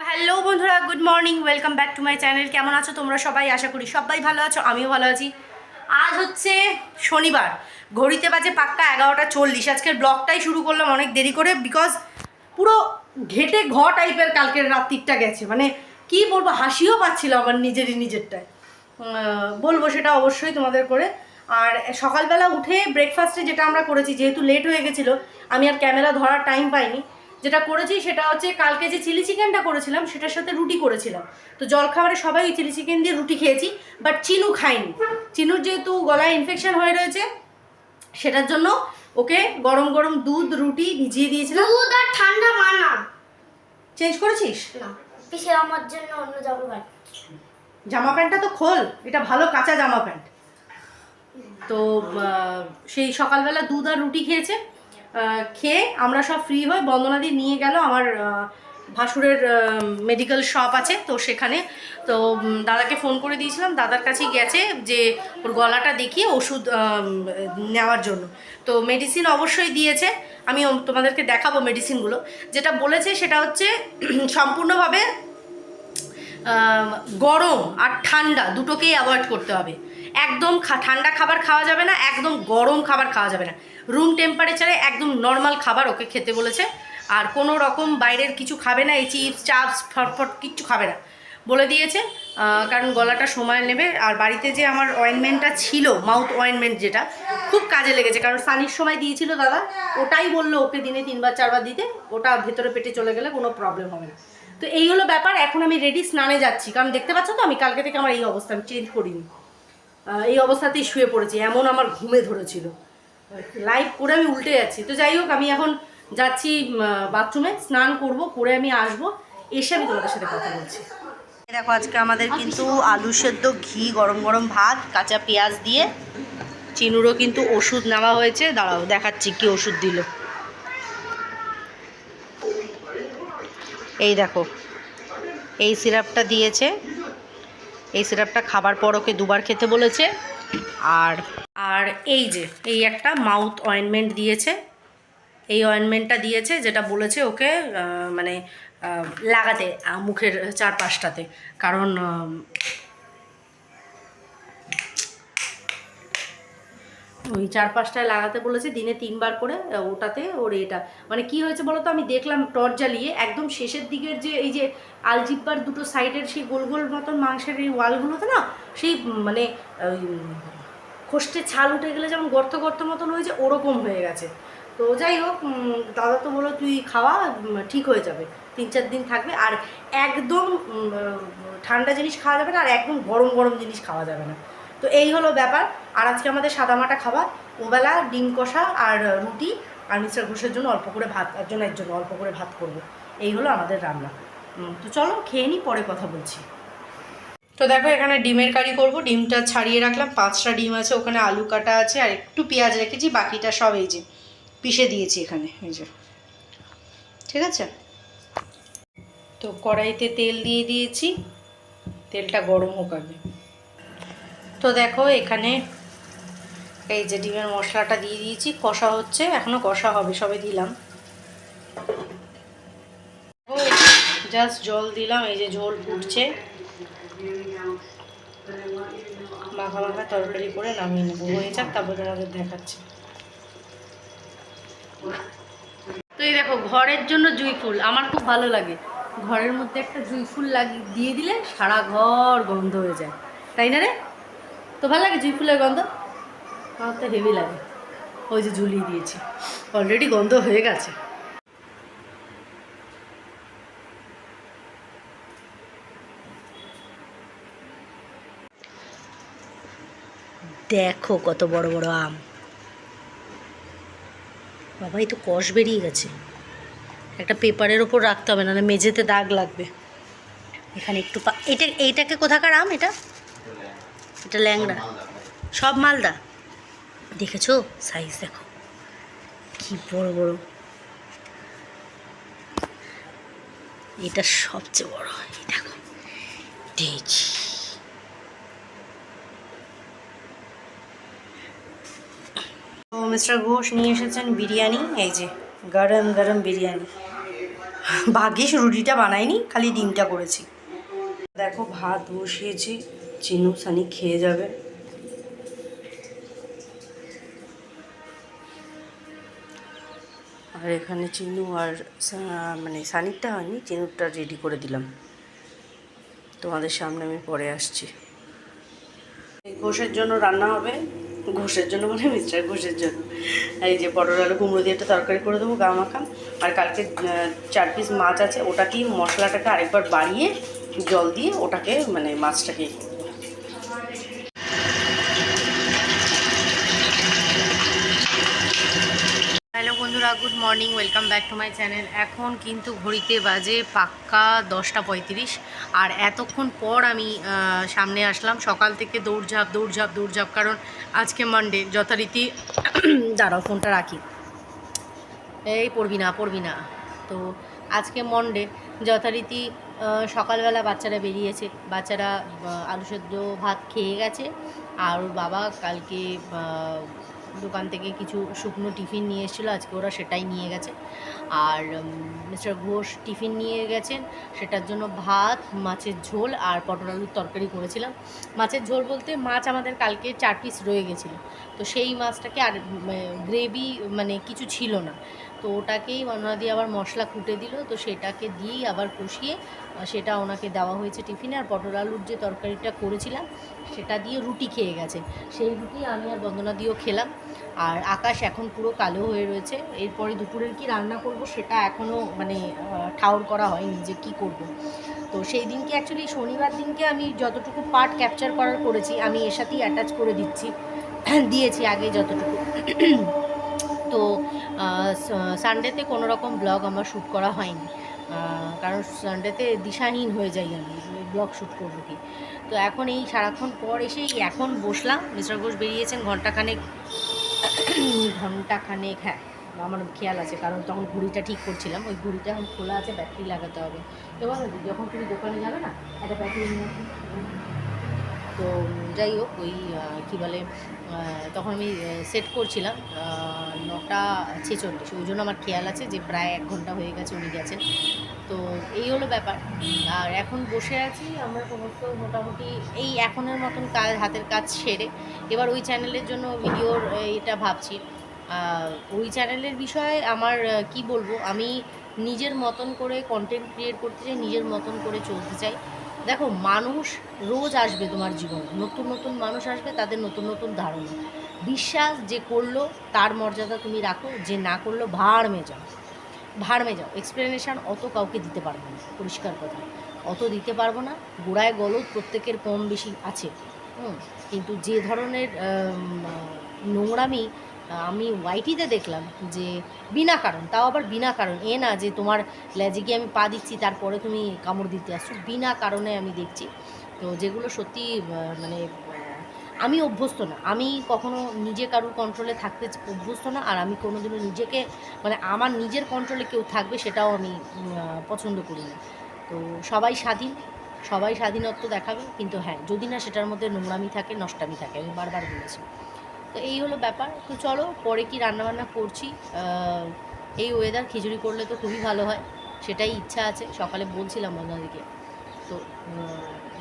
Hello বন্ধুরা, good morning, welcome back to my channel. কেমন আছো তোমরা সবাই? আশা করি সবাই ভালো আছো, আমিও ভালো আছি। আজ হচ্ছে শনিবার, ঘড়িতে বাজে পাক্কা এগারোটা চল্লিশ। আজকের ব্লগটাই শুরু করলাম অনেক দেরি করে বিকজ পুরো ঘেটে ঘ টাইপের কালকের রাত্রিটা গেছে। মানে কি বলব, হাসিও পাচ্ছিল আমার নিজেরই নিজেরটায়। বলব সেটা অবশ্যই তোমাদের করে। আর সকালবেলা উঠে ব্রেকফাস্টে যেটা আমরা করেছি, যেহেতু লেট হয়ে গেছিল, আমি আর ক্যামেরা ধরার টাইম পাইনি। যেটা করেছি সেটা হচ্ছে কালকে যে চিলি চিকেনটা করেছিলাম সেটার সাথে রুটি করেছিলাম। তো জলখাবারে সবাই চিলি চিকেন দিয়ে রুটি খেয়েছি বাট চিনু খাইনি চিনুর যেহেতু গলায় ইনফেকশন হয়ে রয়েছে সেটার জন্য ওকে গরম গরম দুধ রুটি ভিজিয়ে দিয়েছিলাম। দুধ আর ঠান্ডা মানা। চেঞ্জ করেছিস? না পিসে আমার জন্য অন্য জামা প্যান্ট। জামা প্যান্টটা তো খোল এটা ভালো কাঁচা জামা প্যান্ট। তো সেই সকালবেলা দুধ আর রুটি খেয়েছে। খেয়ে আমরা সব ফ্রি হয়ে বন্দনাদি নিয়ে গেল আমার ভাসুরের মেডিকেল শপ আছে তো সেখানে। তো দাদাকে ফোন করে দিয়েছিলাম। দাদার কাছেই গেছে যে ওর গলাটা দেখিয়ে ওষুধ নেওয়ার জন্য। তো মেডিসিন অবশ্যই দিয়েছে। আমি তোমাদেরকে দেখাবো মেডিসিনগুলো যেটা বলেছে সেটা হচ্ছে সম্পূর্ণভাবে গরম আর ঠান্ডা দুটোকেই অ্যাভয়েড করতে হবে। একদম ঠান্ডা খাবার খাওয়া যাবে না, একদম গরম খাবার খাওয়া যাবে না। রুম টেম্পারেচারে একদম নর্মাল খাবার ওকে খেতে বলেছে। আর কোনো রকম বাইরের কিছু খাবে না, এই চিপস চাপস ফটফট কিচ্ছু খাবে না। বলে দিয়েছে কারণ গলাটা সময় নেবে। আর বাড়িতে যে আমার অয়েনমেন্টটা ছিল মাউথ অয়েনমেন্ট যেটা, খুব কাজে লেগেছে। কারণ সানির সময় দিয়েছিল দাদা, ওটাই বলল ওকে দিনে তিনবার, চারবার দিতে। ওটা ভেতরে পেটে চলে গেলে কোনো প্রবলেম হবে না। তো এই হলো ব্যাপার, এখন আমি রেডি স্নানে যাচ্ছি। কারণ দেখতে পাচ্ছ তো, আমি কালকে থেকে আমার এই অবস্থা, আমি চেঞ্জ করিনি। এই অবস্থাতেই শুয়ে পড়েছি, এমন আমার ঘুমে ধরেছিল। লাইভ করে আমি উল্টে যাচ্ছি। তো যাই হোক, আমি এখন যাচ্ছি বাথরুমে স্নান করব, করে আমি আসব। এসে আমি তোমাদের সাথে কথা বলছি। দেখো, আজকে আমাদের কিন্তু আলু সেদ্ধ ঘি, গরম গরম ভাত, কাঁচা পেঁয়াজ দিয়ে। চিনুরও কিন্তু ওষুধ নেওয়া হয়েছে। দাঁড়াও, দেখাচ্ছি কি ওষুধ দিল। এই দেখো, এই সিরাপটা দিয়েছে। এই সিরাপটা খাবার পর ওকে দুবার খেতে বলেছে। আর আর এই যে, এই একটা মাউথ অয়েনমেন্ট দিয়েছে। এই অয়েনমেন্টটা দিয়েছে যেটা বলেছে ওকে মানে লাগাতে মুখের চারপাশটাতে। কারণ ওই চার পাঁচটায় লাগাতে বলেছে দিনে তিনবার করে ওটাতে ওর এটা। মানে কি হয়েছে বলো তো আমি দেখলাম টর্চ জ্বালিয়ে একদম শেষের দিকের যে এই যে আলজিব্বার দুটো সাইডের সেই গোল গোল মতন মাংসের এই ওয়ালগুলোতে না সেই মানে উম, ছাল উঠে গেলে যেমন গর্ত গর্ত মতন হয়েছে ওরকম হয়ে গেছে। তো যাই হোক দাদা তো বলো তুই খাওয়া ঠিক হয়ে যাবে তিন চার দিন থাকবে। আর একদম ঠান্ডা জিনিস খাওয়া যাবে না আর একদম গরম গরম জিনিস খাওয়া যাবে না। তো এই হলো ব্যাপার। আর আজকে আমাদের সাদামাটা খাবার ওবেলা, ডিম কষা আর রুটি আর মিস্টার ঘোষের জন্য অল্প করে ভাত একজন একজন অল্প করে ভাত করব। এই হলো আমাদের রান্না। তো চলো খেয়ে নিই পরে কথা বলছি। তো দেখো, এখানে ডিমের কারি করব। ডিমটা ছাড়িয়ে রাখলাম। পাঁচটা ডিম আছে, ওখানে আলু কাটা আছে আর একটু পেঁয়াজ রেখেছি, বাকিটা সব এই যে পিষে দিয়েছি এখানে, এই যে। ঠিক আছে? তো কড়াইতে তেল দিয়ে দিয়েছি। তেলটা গরম হোক আগে। তো দেখো এখানে এই যে ডিমের মশলাটা দিয়ে দিয়েছি, কষা হচ্ছে এখনও কষা হবে, সবে দিলাম। জাস্ট জল দিলাম, এই যে ঝোল ফুটছে। মাখা মাখা তরকারি করে নামিয়ে নেব। হয়ে যাক, তারপর তোমাদের দেখাচ্ছি। তো এই দেখো, ঘরের জন্য জুই ফুল, আমার খুব ভালো লাগে। ঘরের মধ্যে একটা জুই ফুল লাগিয়ে দিয়ে দিলে সারা ঘর গন্ধ হয়ে যায়। তাই না রে? তো ভালো লাগে জুই ফুলের গন্ধ? আমার তো হেভি লাগে। ওই যে ঝুলিয়ে দিয়েছি। অলরেডি গন্ধ হয়ে গেছে। দেখো কত বড় বড় আম। বাবা, এই তো কষ বেরিয়ে গেছে। একটা পেপারের ওপর রাখতে হবে, নাহলে মেঝেতে দাগ লাগবে। এখানে একটু পা এটা এইটাকে কোথাকার আম এটা? এটা ল্যাংড়া। সব মালদা। দেখেছ? সাইজ দেখো। কি বড় বড়। এটা সবচেয়ে বড়। দেখো। দেখি। তো মিস্টার ঘোষ নিয়ে এসেছেন বিরিয়ানি। এই যে গরম গরম বিরিয়ানি। ভাগ্যিস রুটিটা বানাইনি খালি ডিমটা করেছি। দেখো ভাত বসিয়েছি। চিনু সানি খেয়ে যাবে। আর এখানে চিনু আর মানে সানিরটা হয়নি, চিনুরটা রেডি করে দিলাম। তোমাদের সামনে আমি পরে আসছি। ঘোষের জন্য রান্না হবে। ঘোষের জন্য মানে মিস্টার ঘোষের জন্য। এই যে পটল আলু কুমড়ো দিয়ে একটা তরকারি করে দেবো গা মাখা। আর কালকে চার পিস মাছ আছে, ওটাকেই মশলাটাকে আরেকবার বাড়িয়ে জল দিয়ে ওটাকে মানে মাছটাকে হ্যালো বন্ধুরা good morning welcome back to my channel এখন কিন্তু ঘড়িতে বাজে পাক্কা দশটা পঁয়ত্রিশ। আর এতক্ষণ পর আমি সামনে আসলাম। সকাল থেকে দৌড়ঝাঁপ দৌড়ঝাঁপ দৌড়ঝাঁপ, কারণ আজকে মানডে যথারীতি দাঁড়াও, ফোনটা রাখি। এই পড়বি না পড়বি না। তো আজকে মন্ডে যথারীতি সকালবেলা বাচ্চারা বেরিয়েছে। বাচ্চারা আলু সেদ্ধ ভাত খেয়ে গেছে। আর ওর বাবা কালকে দোকান থেকে কিছু শুকনো টিফিন নিয়ে এসেছিল, আজকে ওরা সেটাই নিয়ে গেছে। আর মিস্টার ঘোষ টিফিন নিয়ে গেছেন, সেটার জন্য ভাত, মাছের ঝোল আর পটল আলুর তরকারি করেছিলাম। মাছের ঝোল বলতে মাছ আমাদের কালকে চার পিস রয়ে গেছিল। তো সেই মাছটাকে আর গ্রেভি মানে কিছু ছিল না। তো ওটাকেই ওনাদি আবার মশলা কুটে দিল, তো সেটাকে দিয়েই আবার কষিয়ে সেটা ওনাকে দেওয়া হয়েছে টিফিনে। আর পটল আলুর যে তরকারিটা করেছিলাম, সেটা দিয়ে রুটি খেয়ে গেছে। সেই রুটি আমি আর বন্দনা দিয়েও খেলাম। আর আকাশ এখন পুরো কালো হয়ে রয়েছে। এরপরে দুপুরের কি রান্না করব সেটা এখনও মানে ঠাউর করা হয়নি যে কি করব। তো সেই দিনকে অ্যাকচুয়ালি শনিবার দিনকে আমি যতটুকু পার্ট ক্যাপচার করার করেছি, আমি এর সাথেই অ্যাটাচ করে দিচ্ছি। দিয়েছি আগে যতটুকু। তো সানডেতে কোনো রকম ব্লগ আমার শ্যুট করা হয়নি। কারণ সানডেতে দিশাহীন হয়ে যাই আমি ব্লগ শ্যুট করব কি। তো এখন এই সারাক্ষণ পর এসেই এখন বসলাম। মিস্টার ঘোষ বেরিয়েছেন ঘন্টাখানেক ঘন্টাখানেক হ্যাঁ আমার খেয়াল আছে, কারণ তখন ঘুড়িটা ঠিক করছিলাম। ওই ঘুড়িটা এখন খোলা আছে, ব্যাটারি লাগাতে হবে। তো যখন তুমি দোকানে যাবে না, একটা ব্যাটারি নিয়ে। তো যাই হোক, ওই কী বলে তখন আমি সেট করছিলাম নটা ছেচল্লিশ। ওই জন্য আমার খেয়াল আছে যে প্রায় এক ঘণ্টা হয়ে গেছে উনি গেছেন। তো এই হলো ব্যাপার। আর এখন বসে আছি আমরা সমস্ত মোটামুটি এই এখনের মতন কাজ, হাতের কাজ সেরে। এবার ওই চ্যানেলের জন্য ভিডিওর এটা ভাবছি। ওই চ্যানেলের বিষয়ে আমার কি বলব, আমি নিজের মতন করে কন্টেন্ট ক্রিয়েট করতে চাই, নিজের মতন করে চলতে চাই। দেখো, মানুষ রোজ আসবে তোমার জীবনে। নতুন নতুন মানুষ আসবে, তাদের নতুন নতুন ধারণা। বিশ্বাস যে করল, তার মর্যাদা তুমি রাখো, যে না করল ভাড় মে যাও। ভাড় মে যাও। এক্সপ্লেনেশান অত কাউকে দিতে পারব না, পরিষ্কার কথা। অত দিতে পারব না। গোড়ায় গলদ প্রত্যেকের কম বেশি আছে। হুম, কিন্তু যে ধরনের নোংরামি আমি ওয়াইটিতে দেখলাম যে বিনা কারণ, তাও আবার বিনা কারণ। এ না যে তোমার লেজে আমি পা দিচ্ছি, তারপরে তুমি কামড় দিতে আসছো। বিনা কারণে আমি দেখছি। তো যেগুলো সত্যি মানে আমি অভ্যস্ত না। আমি কখনো নিজে কারুর কন্ট্রোলে থাকতে অভ্যস্ত না, আর আমি কোনোদিনও নিজেকে মানে আমার নিজের কন্ট্রোলে কেউ থাকবে সেটাও আমি পছন্দ করি না। তো সবাই স্বাধীন, সবাই স্বাধীনত্ব দেখাবে, কিন্তু হ্যাঁ যদি না সেটার মধ্যে নোংরামি থাকে, নষ্টামি থাকে, আমি বারবার বলেছি। তো এই হলো ব্যাপার। তো চলো, পরে কি রান্নাবান্না করছি এই ওয়েদার খিচুড়ি করলে তো খুবই ভালো হয়, সেটাই ইচ্ছা আছে। সকালে বলছিলাম বন্ধাদিকে তো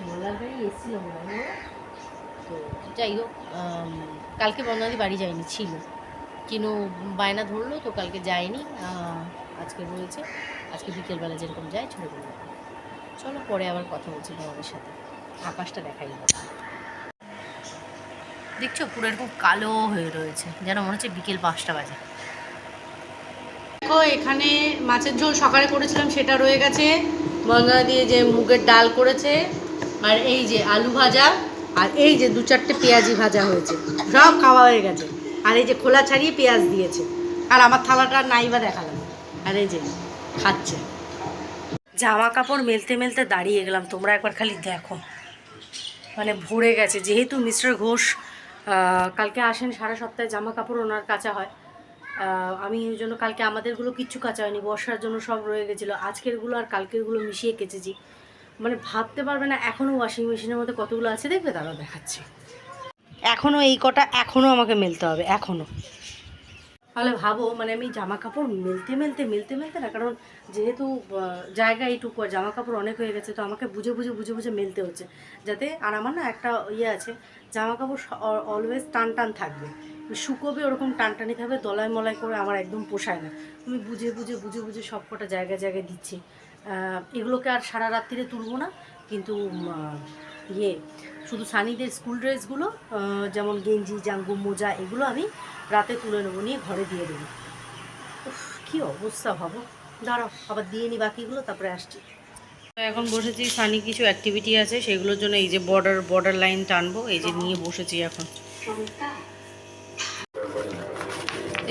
মোল্লার বাড়ি এসেছিল না? তো যাই হোক কালকে বন্ধাদি বাড়ি যায়নি ছিল। কিনু বায়না ধরলো, তো কালকে যায়নি আজকে রয়েছে। আজকে বিকেলবেলা যেরকম যায় ছোটো চলো, পরে আবার কথা বলছি তোমাদের সাথে। আকাশটা দেখাই। দাও। দেখছ পুরো এরকম কালো হয়ে রয়েছে যেন মনে হচ্ছে বিকেল পাঁচটা বাজে। দেখো এখানে মাছের ঝোল সকালে করেছিলাম সেটা রয়ে গেছে। বন্ধনা দিয়ে যে মুগের ডাল করেছে আর এই যে আলু ভাজা আর এই যে দু চারটে পেঁয়াজি ভাজা হয়েছে সব খাওয়া হয়ে গেছে। আর এই যে খোলা ছাড়িয়ে পেঁয়াজ দিয়েছে। আর আমার থালাটা নাই বা দেখালাম। আর এই যে খাচ্ছে। জামা কাপড় মেলতে মেলতে দাঁড়িয়ে গেলাম তোমরা একবার খালি দেখো। মানে ভরে গেছে যেহেতু মিস্টার ঘোষ কালকে আসেন সারা সপ্তাহে জামা কাপড় ওনার কাঁচা হয়। আমি ওই জন্য কালকে আমাদেরগুলো কিচ্ছু কাঁচা হয়নি, বর্ষার জন্য সব রয়ে গেছিল। আজকেরগুলো আর কালকেরগুলো মিশিয়ে কেচেছি। মানে ভাবতে পারবে না, এখনও ওয়াশিং মেশিনের মধ্যে কতগুলো আছে দেখবে? তারা দেখাচ্ছে। এখনও এই কটা এখনও আমাকে মেলতে হবে, এখনও। তাহলে ভাবো মানে আমি জামা কাপড় মেলতে মেলতে মেলতে মেলতে না, কারণ যেহেতু জায়গা এইটুকু জামা কাপড় অনেক হয়ে গেছে, তো আমাকে বুঝে বুঝে বুঝে বুঝে মেলতে হচ্ছে। যাতে আর আমার না একটা ইয়ে আছে জামা কাপড় অলওয়েজ টান টান থাকবে। শুকোবে ওরকম টানটানি থাকবে দলায় মলায় করে আমার একদম পোষায় না। আমি বুঝে বুঝে বুঝে বুঝে সব কটা জায়গায় জায়গায় দিচ্ছি। এগুলোকে আর সারা রাত্রিরে তুলবো না, কিন্তু ইয়ে শুধু সানিদের স্কুল ড্রেসগুলো যেমন গেঞ্জি জাঙ্গু মোজা, এগুলো আমি রাতে তুলে নেব, নিয়ে ঘরে দিয়ে দেবো। কি অবস্থা ভাবো। দাঁড়াও, আবার দিয়ে নি বাকিগুলো, তারপরে আসছি। এখন বসেছি, সানি কিছু অ্যাক্টিভিটি আছে, সেগুলোর জন্য এই যে বর্ডার বর্ডার লাইন টানবো, এই যে নিয়ে বসেছি এখন।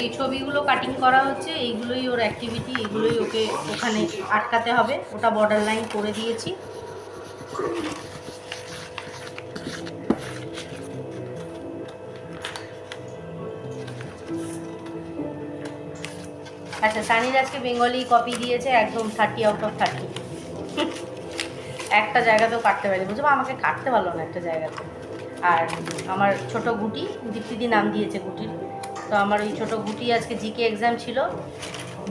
এই ছবিগুলো কাটিং করা হচ্ছে, এইগুলোই ওর অ্যাক্টিভিটি এগুলোই ওকে ওখানে আটকাতে হবে। ওটা বর্ডার লাইন করে দিয়েছি। আচ্ছা সানির আজকে বেঙ্গলি কপি দিয়েছে, একদম থার্টি আউট অফ থার্টি একটা জায়গাতেও কাটতে পারি বুঝব আমাকে কাটতে পারল না একটা জায়গাতে। আর আমার ছোট গুটি, দীপ্তিদি নাম দিয়েছে গুটির। তো আমার ওই ছোট গুটি আজকে জিকে এক্সাম ছিল।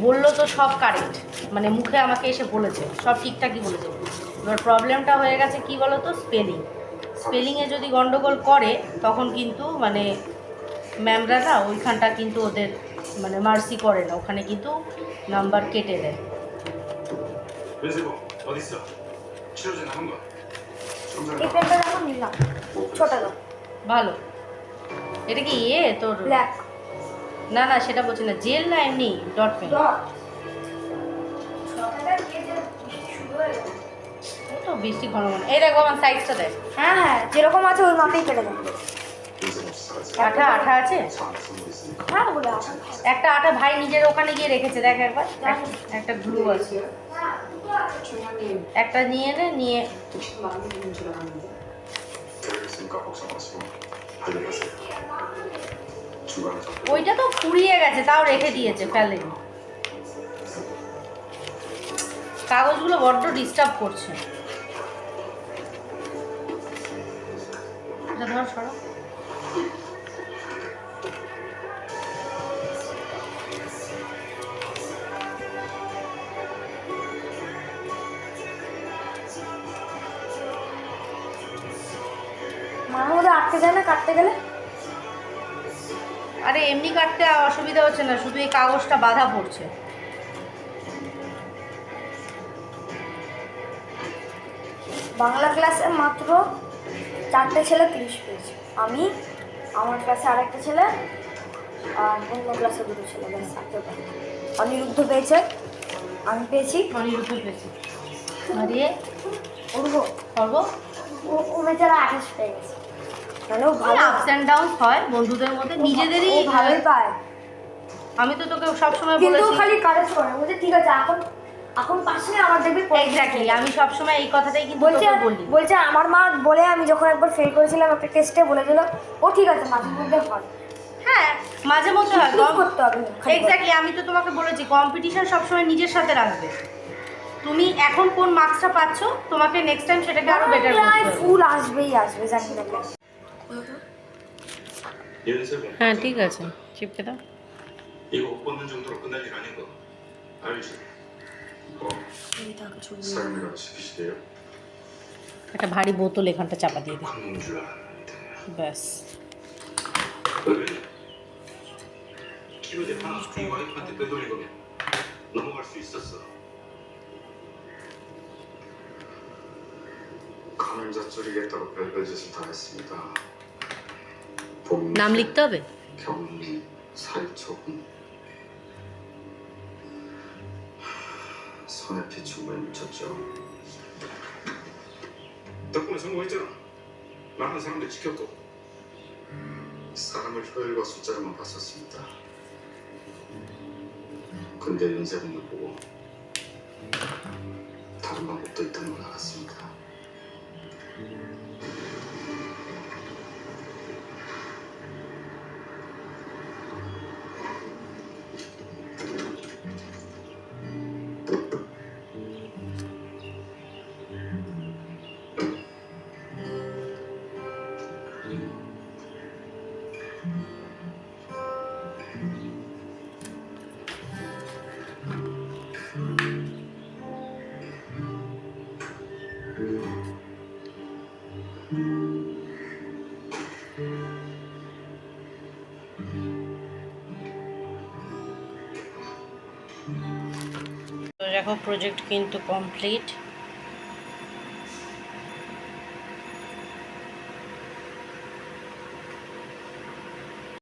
বলল তো সব কারেক্ট মানে মুখে আমাকে এসে বলেছে, সব ঠিকঠাকই বলেছে। এবার প্রবলেমটা হয়ে গেছে কি বলো তো স্পেলিং স্পেলিংয়ে যদি গন্ডগোল করে, তখন কিন্তু মানে ম্যামরা না, ওইখানটা কিন্তু ওদের মানে মার্সি করে না ওখানে কিন্তু নাম্বার কেটে দেয়। ভালো। এটা কি ইয়ে তোর? না না সেটা বলছি না জেল না এমনি? ডট পেন তো বৃষ্টি ঘন ঘন এই দেখো আমার সাইজটা দেখ হ্যাঁ হ্যাঁ যেরকম আছে ওই মাপেই কেটে দেবো আঠা হ্যাঁ, আঠা আছে? একটা আঠা ভাই নিজের ওখানে গিয়ে রেখেছে দেখ একবার। একটা গ্লু আছে। একটা নিয়ে নে নিয়ে ওইটা তো ফুরিয়ে গেছে তাও রেখে দিয়েছে ফেলে। কাগজগুলো বড্ড ডিস্টার্ব করছে। ধর সরো। আটকে যায় না কাটতে গেলে? আরে এমনি কাটতে অসুবিধা হচ্ছে না শুধু এই কাগজটা বাধা পড়ছে। বাংলা ক্লাসে মাত্র চারটে ছেলে তিরিশ পেয়েছে আমি আমার ক্লাসে আরেকটা ছেলে আর অন্য ক্লাসে দুটো ছেলে ব্যাস অনিরুদ্ধ পেয়েছে আমি পেয়েছি। অনিরুদ্ধ পেয়েছি। দিয়ে উর্ব করব ও ও বেচারা আঠাশ পেয়ে গেছে। আপস অ্যান্ড ডাউন হয় বন্ধুদের মধ্যে নিজেদেরই ভালো। পায়। আমি তো তোকে সবসময় কিন্তু খালি কারেজ করে। বলছে ঠিক আছে এখন এখন পাশে আমার দেখবি এক্স্যাক্টলি আমি সবসময় এই কথাটাই কিন্তু বলছি বললি বলছে আমার মা বলে আমি যখন একবার ফেল করেছিলাম একটা টেস্টে বলে দিল ও ঠিক আছে মাঝে মধ্যে হয়। হ্যাঁ মাঝে মধ্যে হয়। করতে হবে এক্স্যাক্টলি আমি তো তোমাকে বলেছি কম্পিটিশন সবসময় নিজের সাথে রাখবে। তুমি এখন কোন মার্কসটা পাচ্ছ তোমাকে নেক্সট টাইম সেটাকে আরও বেটার করতে ফুল আসবেই আসবে জানি না হ্যাঁ ঠিক আছে চিপকে দাও 이거 옷 벗는 정도로 끝날 일 아닌 거 알지? 어 사람이라고 시키시게요? একটা ভারী বোতল এখানটা চাপা দিয়ে দে 광인 줄 알았는데 ব্যাস 왜? 키로제 하나 네 와이프한테 빼돌린 거면 넘어갈 수 있었어 가면자 줄이겠다고 별별 짓을 다 했습니다 নাম লিখতে হবে 경리, 살처분 손에 피 충분히 묻혔죠 덕분에 성공했잖아 많은 사람들 지켰고 사람을 효율과 숫자로만 봤었습니다 근데 윤세군을 보고 다른 방법도 있다는 걸 দেখো প্রজেক্ট কিন্তু কমপ্লিট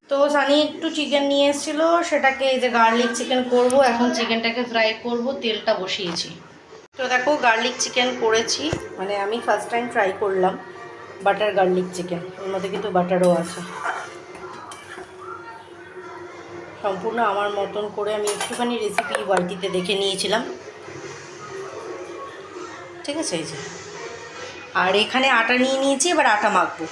তো সানি একটু চিকেন নিয়ে এসেছিল, সেটাকে এই যে গার্লিক চিকেন করব, এখন চিকেনটাকে ফ্রাই করব, তেলটা বসিয়েছি। তো দেখো গার্লিক চিকেন করেছি মানে আমি ফার্স্ট টাইম ট্রাই করলাম বাটার গার্লিক চিকেন ওর মধ্যে কিন্তু বাটারও আছে। সম্পূর্ণ আমার মতন করে আমি একটুখানি রেসিপি ওয়াইটিতে দেখে নিয়েছিলাম। ঠিক আছে, এই যে। আর এখানে আটা নিয়ে নিয়েছি, এবার আটা মাখবো।